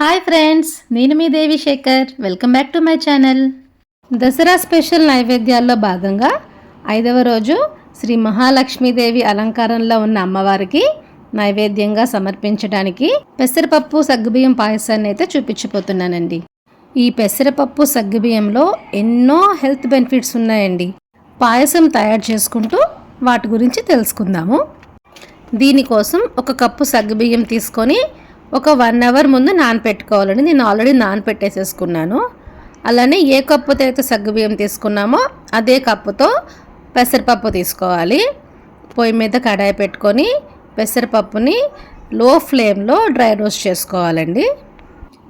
Hi friends నేను మీ Devi Shekhar. Welcome back to my channel Dasara special నైవేద్యాల్లో భాగంగా ఐదవ రోజు శ్రీ మహాలక్ష్మీదేవి అలంకారంలో ఉన్న అమ్మవారికి నైవేద్యంగా సమర్పించడానికి పెసరపప్పు సగ్గుబియ్యం పాయసాన్ని అయితే చూపించిపోతున్నానండి ఈ పెసరపప్పు సగ్గుబియ్యంలో ఎన్నో హెల్త్ బెనిఫిట్స్ ఉన్నాయండి. పాయసం తయారు చేసుకుంటూ వాటి గురించి తెలుసుకుందాము. దీనికోసం ఒక కప్పు సగ్గుబియ్యం తీసుకొని ఒక వన్ అవర్ ముందు నానపెట్టుకోవాలండి. నేను ఆల్రెడీ నానపెట్టేసేసుకున్నాను. అలానే ఏ కప్పుతో అయితే సగ్గుబియ్యం తీసుకున్నామో అదే కప్పుతో పెసరపప్పు తీసుకోవాలి. పొయ్యి మీద కడాయి పెట్టుకొని పెసరపప్పుని లో ఫ్లేమ్లో డ్రై రోస్ట్ చేసుకోవాలండి.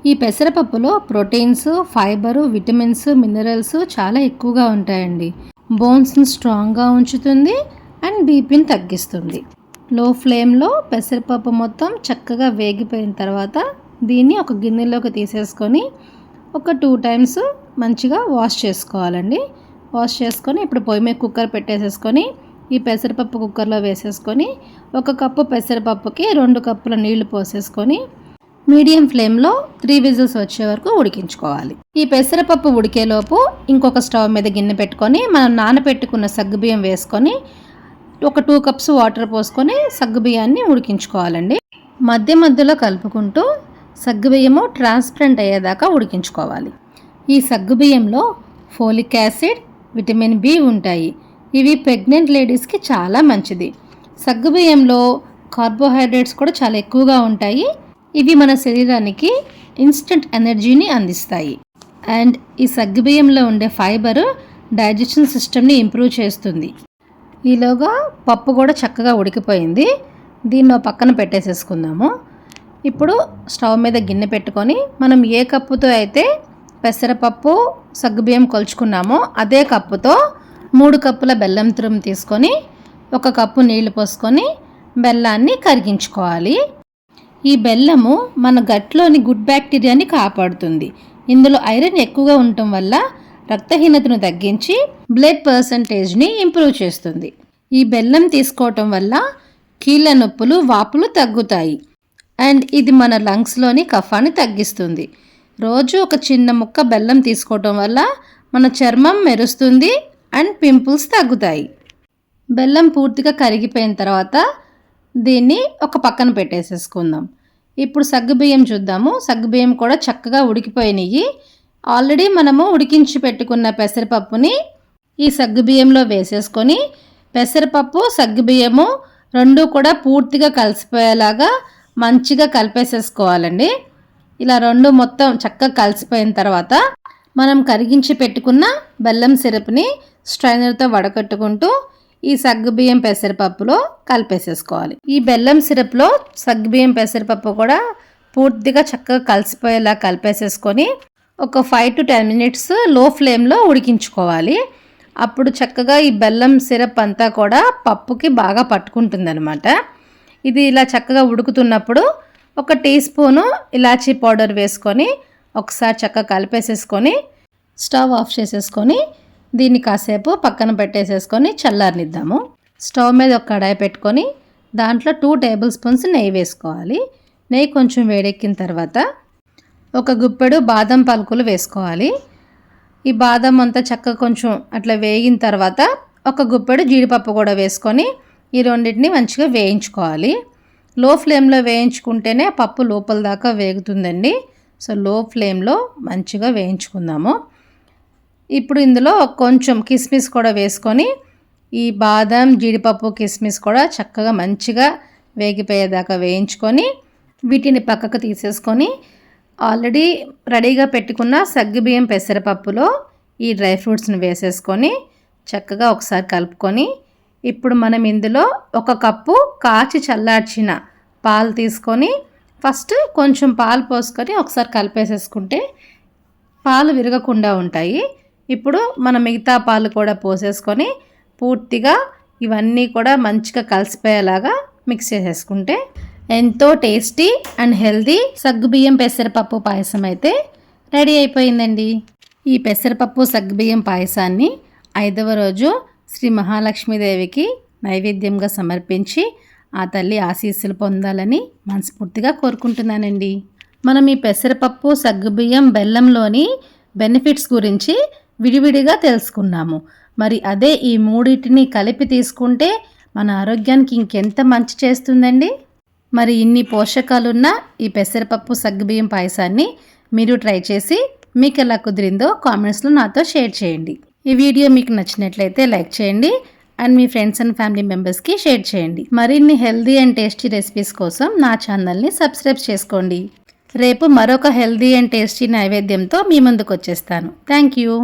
ఈ పెసరపప్పులో ప్రోటీన్స్ ఫైబరు విటమిన్స్ మినరల్స్ చాలా ఎక్కువగా ఉంటాయండి. బోన్స్ని స్ట్రాంగ్గా ఉంచుతుంది అండ్ బీపీని తగ్గిస్తుంది. లో ఫ్లేమ్లో పెసరపప్పు మొత్తం చక్కగా వేగిపోయిన తర్వాత దీన్ని ఒక గిన్నెలోకి తీసేసుకొని ఒక టూ టైమ్స్ మంచిగా వాష్ చేసుకోవాలండి. వాష్ చేసుకొని ఇప్పుడు పొయ్యి మీద కుక్కర్ పెట్టేసేసుకొని ఈ పెసరపప్పు కుక్కర్లో వేసేసుకొని ఒక కప్పు పెసరపప్పుకి రెండు కప్పుల నీళ్ళు పోసేసుకొని మీడియం ఫ్లేమ్లో త్రీ విజిల్స్ వచ్చే వరకు ఉడికించుకోవాలి. ఈ పెసరపప్పు ఉడికేలోపు ఇంకొక స్టవ్ మీద గిన్నె పెట్టుకొని మనం నానబెట్టుకున్న సగ్గుబియ్యం వేసుకొని ఒక టూ కప్స్ వాటర్ పోసుకొని సగ్గుబియ్యాన్ని ఉడికించుకోవాలండి. మధ్య మధ్యలో కలుపుకుంటూ సగ్గుబియ్యము ట్రాన్స్పరెంట్ అయ్యేదాకా ఉడికించుకోవాలి. ఈ సగ్గుబియ్యంలో ఫోలిక్ యాసిడ్ విటమిన్ బి ఉంటాయి. ఇవి ప్రెగ్నెంట్ లేడీస్కి చాలా మంచిది. సగ్గుబియ్యంలో కార్బోహైడ్రేట్స్ కూడా చాలా ఎక్కువగా ఉంటాయి. ఇవి మన శరీరానికి ఇన్స్టెంట్ ఎనర్జీని అందిస్తాయి. అండ్ ఈ సగ్గుబియ్యంలో ఉండే ఫైబర్ డైజెషన్ సిస్టమ్ని ఇంప్రూవ్ చేస్తుంది. ఈలోగా పప్పు కూడా చక్కగా ఉడికిపోయింది. దీన్ని పక్కన పెట్టేసేసుకుందాము. ఇప్పుడు స్టవ్ మీద గిన్నె పెట్టుకొని మనం ఏ కప్పుతో అయితే పెసరపప్పు సగ్గుబియ్యం కొలుచుకున్నామో అదే కప్పుతో మూడు కప్పుల బెల్లం తురుము తీసుకొని ఒక కప్పు నీళ్ళు పోసుకొని బెల్లాన్ని కరిగించుకోవాలి. ఈ బెల్లము మన గట్లోని గుడ్ బ్యాక్టీరియాని కాపాడుతుంది. ఇందులో ఐరన్ ఎక్కువగా ఉండటం వల్ల రక్తహీనతను తగ్గించి బ్లడ్ పర్సంటేజ్ని ఇంప్రూవ్ చేస్తుంది. ఈ బెల్లం తీసుకోవటం వల్ల కీళ్ళ నొప్పులు వాపులు తగ్గుతాయి. అండ్ ఇది మన లంగ్స్లోని కఫాన్ని తగ్గిస్తుంది. రోజు ఒక చిన్న ముక్క బెల్లం తీసుకోవటం వల్ల మన చర్మం మెరుస్తుంది అండ్ పింపుల్స్ తగ్గుతాయి. బెల్లం పూర్తిగా కరిగిపోయిన తర్వాత దీన్ని ఒక పక్కన పెట్టేసేసుకుందాం. ఇప్పుడు సగ్గుబియ్యం చూద్దాము. సగ్గుబియ్యం కూడా చక్కగా ఉడికిపోయినాయి ఆల్రెడీ మనము ఉడికించి పెట్టుకున్న పెసరపప్పుని ఈ సగ్గుబియ్యంలో వేసేసుకొని పెసరపప్పు సగ్గుబియ్యము రెండు కూడా పూర్తిగా కలిసిపోయేలాగా మంచిగా కలిపేసేసుకోవాలండి. ఇలా రెండు మొత్తం చక్కగా కలిసిపోయిన తర్వాత మనం కరిగించి పెట్టుకున్న బెల్లం సిరప్ని స్ట్రైనర్తో వడకట్టుకుంటూ ఈ సగ్గుబియ్యం పెసరపప్పులో కలిపేసేసుకోవాలి. ఈ బెల్లం సిరప్లో సగ్గుబియ్యం పెసరపప్పు కూడా పూర్తిగా చక్కగా కలిసిపోయేలా కలిపేసేసుకొని ఒక ఫైవ్ టు టెన్ మినిట్స్లో ఫ్లేమ్లో ఉడికించుకోవాలి. అప్పుడు చక్కగా ఈ బెల్లం సిరప్ అంతా కూడా పప్పుకి బాగా పట్టుకుంటుందన్నమాట. ఇది ఇలా చక్కగా ఉడుకుతున్నప్పుడు ఒక టీ స్పూను ఇలాచీ పౌడర్ వేసుకొని ఒకసారి చక్కగా కలిపేసేసుకొని స్టవ్ ఆఫ్ చేసేసుకొని దీన్ని కాసేపు పక్కన పెట్టేసేసుకొని చల్లారనిద్దాము. స్టవ్ మీద ఒక కడాయి పెట్టుకొని దాంట్లో టూ టేబుల్ స్పూన్స్ నెయ్యి వేసుకోవాలి. నెయ్యి కొంచెం వేడెక్కిన తర్వాత ఒక గుప్పెడు బాదం పలుకులు వేసుకోవాలి. ఈ బాదం అంతా చక్కగా కొంచెం అట్లా వేగిన తర్వాత ఒక గుప్పెడు జీడిపప్పు కూడా వేసుకొని ఈ రెండింటిని మంచిగా వేయించుకోవాలి. లో ఫ్లేమ్లో వేయించుకుంటేనే పప్పు లోపల దాకా వేగుతుందండి. సో లో ఫ్లేమ్లో మంచిగా వేయించుకుందాము. ఇప్పుడు ఇందులో కొంచెం కిస్మిస్ కూడా వేసుకొని ఈ బాదం జీడిపప్పు కిస్మిస్ కూడా చక్కగా మంచిగా వేగిపోయేదాకా వేయించుకొని వీటిని పక్కకు తీసేసుకొని ఆల్రెడీ రెడీగా పెట్టుకున్న సగ్గుబియ్యం పెసరపప్పులో ఈ డ్రై ఫ్రూట్స్ని వేసేసుకొని చక్కగా ఒకసారి కలుపుకొని ఇప్పుడు మనం ఇందులో ఒక కప్పు కాచి చల్లార్చిన పాలు తీసుకొని ఫస్ట్ కొంచెం పాలు పోసుకొని ఒకసారి కలిపేసేసుకుంటే పాలు విరగకుండా ఉంటాయి. ఇప్పుడు మన మిగతా పాలు కూడా పోసేసుకొని పూర్తిగా ఇవన్నీ కూడా మంచిగా కలిసిపోయేలాగా మిక్స్ చేసేసుకుంటే ఎంతో టేస్టీ అండ్ హెల్దీ సగ్గుబియ్యం పెసరపప్పు పాయసం అయితే రెడీ అయిపోయిందండి. ఈ పెసరపప్పు సగ్గుబియ్యం పాయసాన్ని ఐదవ రోజు శ్రీ మహాలక్ష్మీదేవికి నైవేద్యంగా సమర్పించి ఆ తల్లి ఆశీస్సులు పొందాలని మనస్ఫూర్తిగా కోరుకుంటున్నానండి. మనం ఈ పెసరపప్పు సగ్గుబియ్యం బెల్లంలోని బెనిఫిట్స్ గురించి విడివిడిగా తెలుసుకున్నాము. మరి అదే ఈ మూడింటిని కలిపి తీసుకుంటే మన ఆరోగ్యానికి ఇంకెంత మంచి చేస్తుందండి? మరి ఇన్ని పోషకాలున్న ఈ పెసరపప్పు సగ్గుబియ్యం పాయసాన్ని మీరు ట్రై చేసి మీకు ఎలా కుదిరిందో కామెంట్స్లో నాతో షేర్ చేయండి. ఈ వీడియో మీకు నచ్చినట్లయితే లైక్ చేయండి అండ్ మీ ఫ్రెండ్స్ అండ్ ఫ్యామిలీ మెంబర్స్కి షేర్ చేయండి. మరిన్ని హెల్దీ అండ్ టేస్టీ రెసిపీస్ కోసం నా ఛానల్ని సబ్స్క్రైబ్ చేసుకోండి. రేపు మరొక హెల్దీ అండ్ టేస్టీ నైవేద్యంతో మీ ముందుకు వచ్చేస్తాను. Thank you.